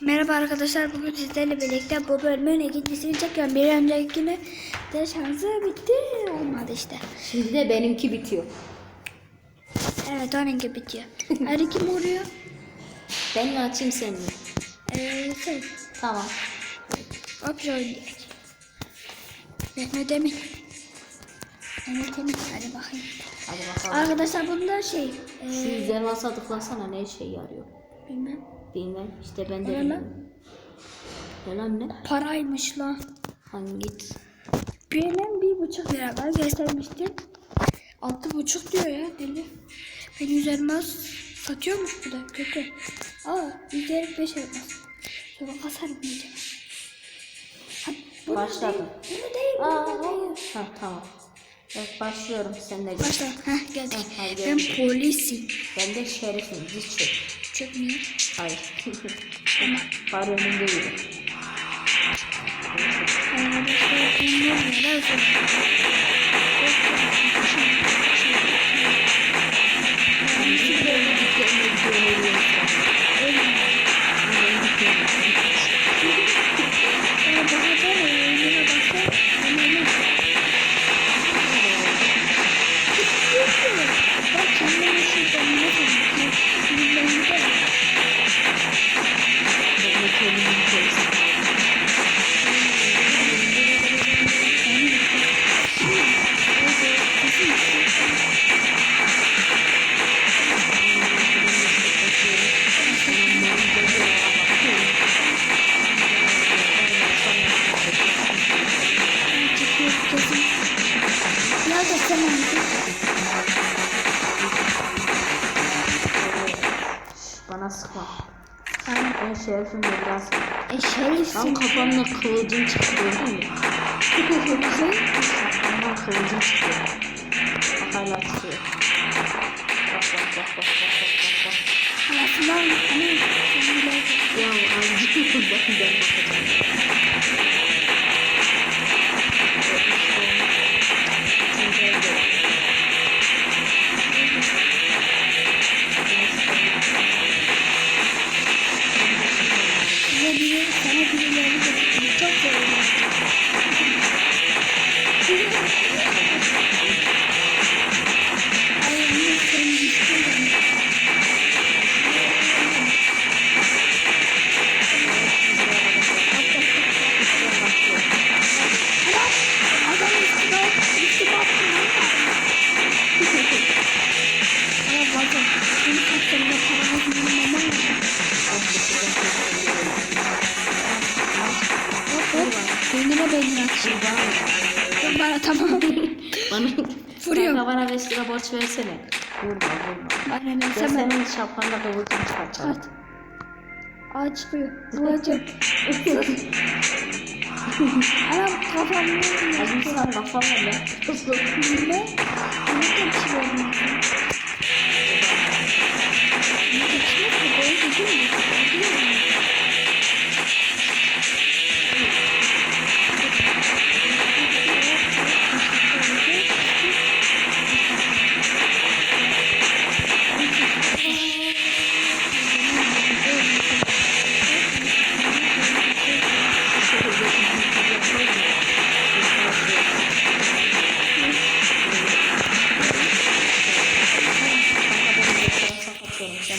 Merhaba arkadaşlar bugün sizlerle birlikte bu bölümün ikincisini çekiyorum. Bir öncekini de şansı bitti olmadı işte. Şimdi de benimki bitiyor. Evet onunki bitiyor. Hadi kim vuruyor? Ben mi açayım sen mi? Ee, şey, Tamam. hop şöyle. Mehmet Emin. Mehmet Emin hadi bakayım. Hadi bakalım. Arkadaşlar bunda şey. Şu Ee, üzerine tıklasana ne işe yarıyor? Bilmem. Bilmem. İşte ben de Ne bilmiyorum. Ne lan ne? Paraymış lan. Hangi git? Benim bir buçuk lira var göstermiştim. Altı buçuk diyor ya deli. Benim üzerime satıyormuş bu da kötü. Aa yüzde beş elmas. Sonra. Ha, bunu Başladım. Değil, bunu değil, Aa, bunu değil. ha, tamam. Evet başlıyorum. Sen de. Başla. Heh geldik. Ben polisim. Ben de şerifim. Diz çök. Çökmüyor. Hayır. Var önümde yürü. Arkadaşlar bunlar neler Aynen. Ben şerifim de biraz. E şerifsin. Lan kafamda kıvılcım çıktı gördün mü? Güzel. Kafamdan kıvılcım çıktı. Bak hala çıkıyor. Bak bak bak bak bak bak bak. Anasından hani sen bile Ya azıcık bakın ben bakacağım. Tamam. Bana Vuruyorum. Kanka bana 5 lira borç versene. Vurma vurma. Bana ne Ben sen ben. senin şapkanda kıvılcım çıkartacağım. Çıkart. Aa çıkıyor. Bulacak. Anam kafam ne oluyor? Hadi sen kafamla ne? Ne? Bunu da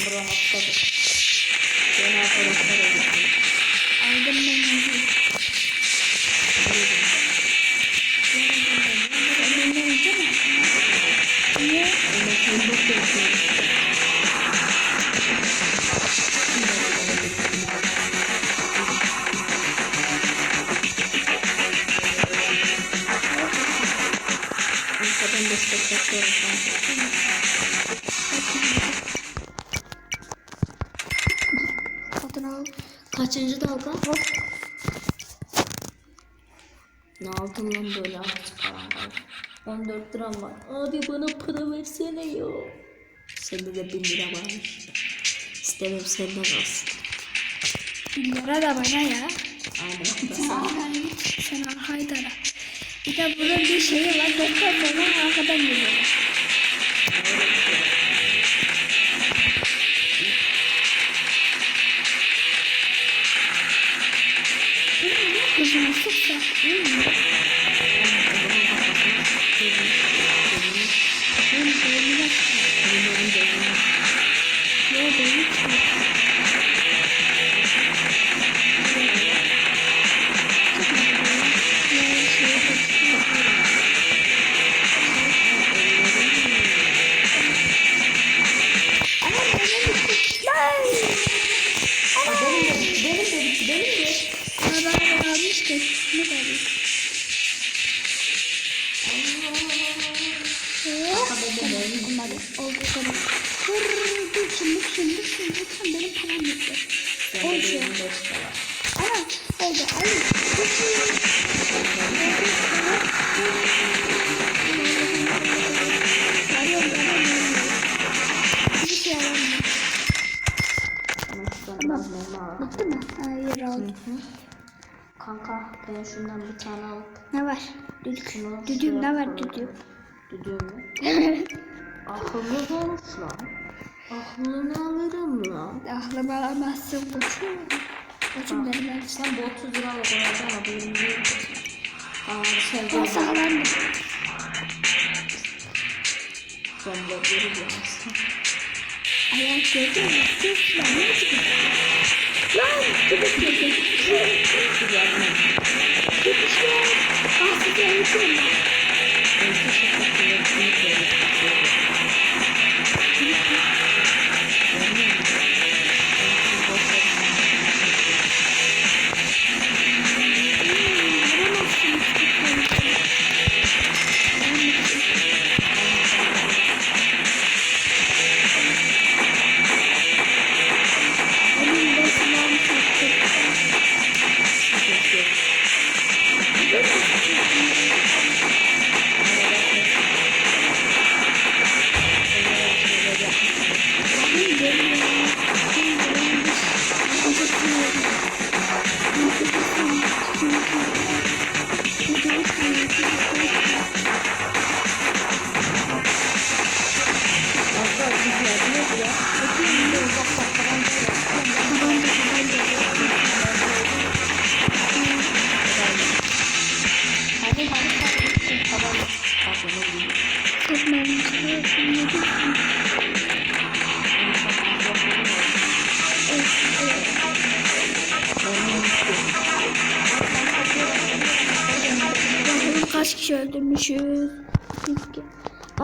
Sen buradan atladın. Seni arkadaşlara gittin. Aldım ben onu. Sen benden önce Kaçıncı dalga? Hop. Ne aldım lan böyle artık var. 14 liram var. Abi bana para versene ya. Sende de 1000 lira varmış. İstemem sende kalsın. Bir lira da bana ya. Aynen. Sen arkayı tara. Bir de bunun bir şeyi var. Doktor falan arkadan geliyor. Kızına sıksa. iyi arıyorum. Bir şey aramıyorum. Ama şuradan biraz meyve al. Bitti mi? Hayır oldu. Kanka ben şundan bir tane alıp Ne var? Düdük. Düdüğüm ne var düdüğüm? Düdüğüm mü? Akıllı konuş lan. Aklını alırım lan. Aklıma alamazsın bu. Açın benim ben. Sen bu 30 liralık koyacaksın ama bu 20 lira. Aa sen Ben de sağlandım. sen de göreceğiz. Ayak gördün mü? Sus lan. Ne çıkıyor? Lan! Gördüm. Dur yardım et. Düdük lan. Ah size öğretiyorum ben. Ben teşekkür ederim. Bunu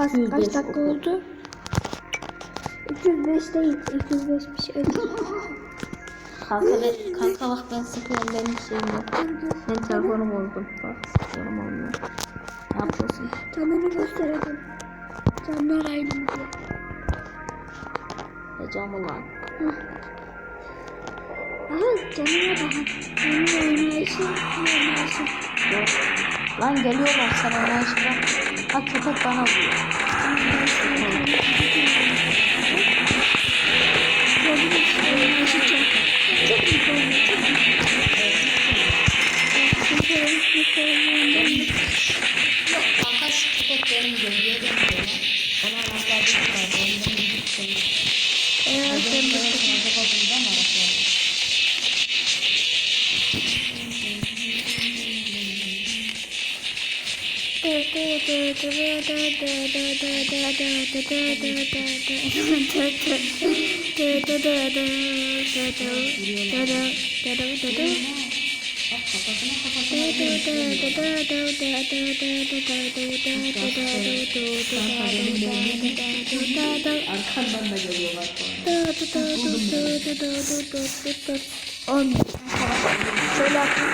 Kaç, kaç 205 dakika oldu. oldu? 205 değil, 205 bir şey. Kanka, ben, kanka bak ben sıkıyorum benim şeyim yok. Ben telefonum oldum. Bak telefonum olmuyor. Ne yapıyorsun? Canını gösterelim. Canlar diye. Ne camı lan? Aha canına bakın. Canın oynayışı, oynayışı. Yok. Lan geliyorlar iş bırak. Bak köpek bana vuruyor. Ona anahtar çıkardı. Ondan bir şey. Evet, Ben de Arkandan da geliyorlar sonra. Olmuyor. Şöyle yapayım.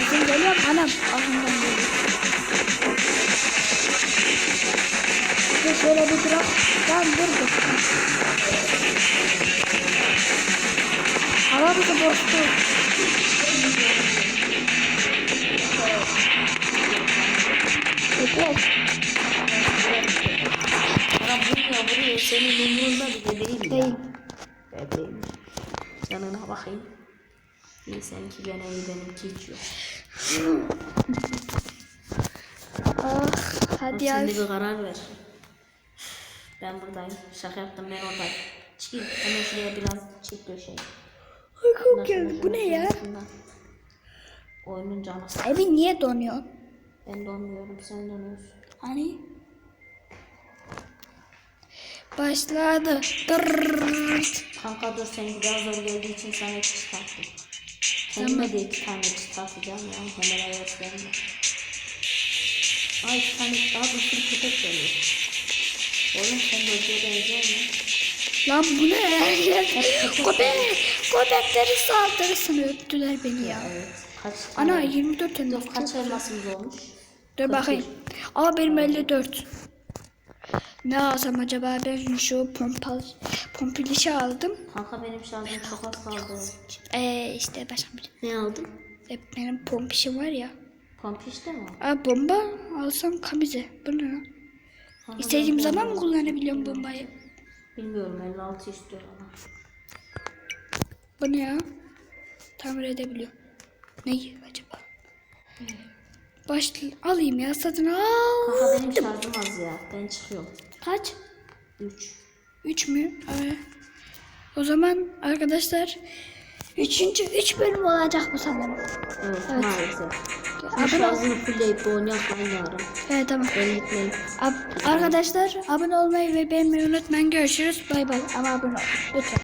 Bizim geliyor mu? anam. Ağzından Tamam dur dur. Havamızı boştu. Bekle. Bana vuruyor vuruyor. Senin umurunda bile değil Değil. ya. Bebeğim. Canına bakayım. İyi seninki gene iyi benimki hiç yok. Ah, Bak hadi sen ya. de bir karar ver. Ben buradayım. Şaka yaptım ben oradayım. Çıkayım. Hemen şuraya biraz çek döşeyim. Uykum geldi. Bu ne ya? Oyunun canı. Emin niye donuyor? Ben donmuyorum sen donuyorsun. Hani? Başladı. Dırrrrt. Kanka dur seninki daha zor geldiği için sana iki çıkarttım. Kendime de iki tane çıkartacağım ya. Kameraya gösterme. Ay iki tane daha bir sürü köpek geliyor. Oğlum sen de ödüye benziyor mu? Lan bu ne? Köpek. Köpekleri saldırısını öptüler beni ya. Evet. Kaç? Ana 24 elmas. Dur kaç elmasımız olmuş? Dur bakayım. Aa benim 54. Ne alsam acaba ben şu pompal pompilişi aldım. Kanka benim şarjım çok az kaldı. Ee işte başım bir. Ne aldın? E, benim pompişim var ya. Pump işte mi? Aa bomba alsam kamize. Bu ne lan? İstediğim zaman mı kullanabiliyorum bombayı? Bilmiyorum 56 istiyor ama. Bu ne ya? Tamir edebiliyorum. Neyi acaba? Başla alayım ya satın al. Kanka benim şarjım az ya. Ben çıkıyorum. Kaç? 3. 3 mü? Ee, o zaman arkadaşlar üçüncü üç bölüm olacak bu sanırım. Evet, Evet. maalesef. Ol. şarjını fullleyip yarın. Evet tamam. Ben gitmeyeyim. Ab- arkadaşlar abone olmayı ve beğenmeyi unutmayın. Görüşürüz. Bay bay. Ama abone olun. Lütfen.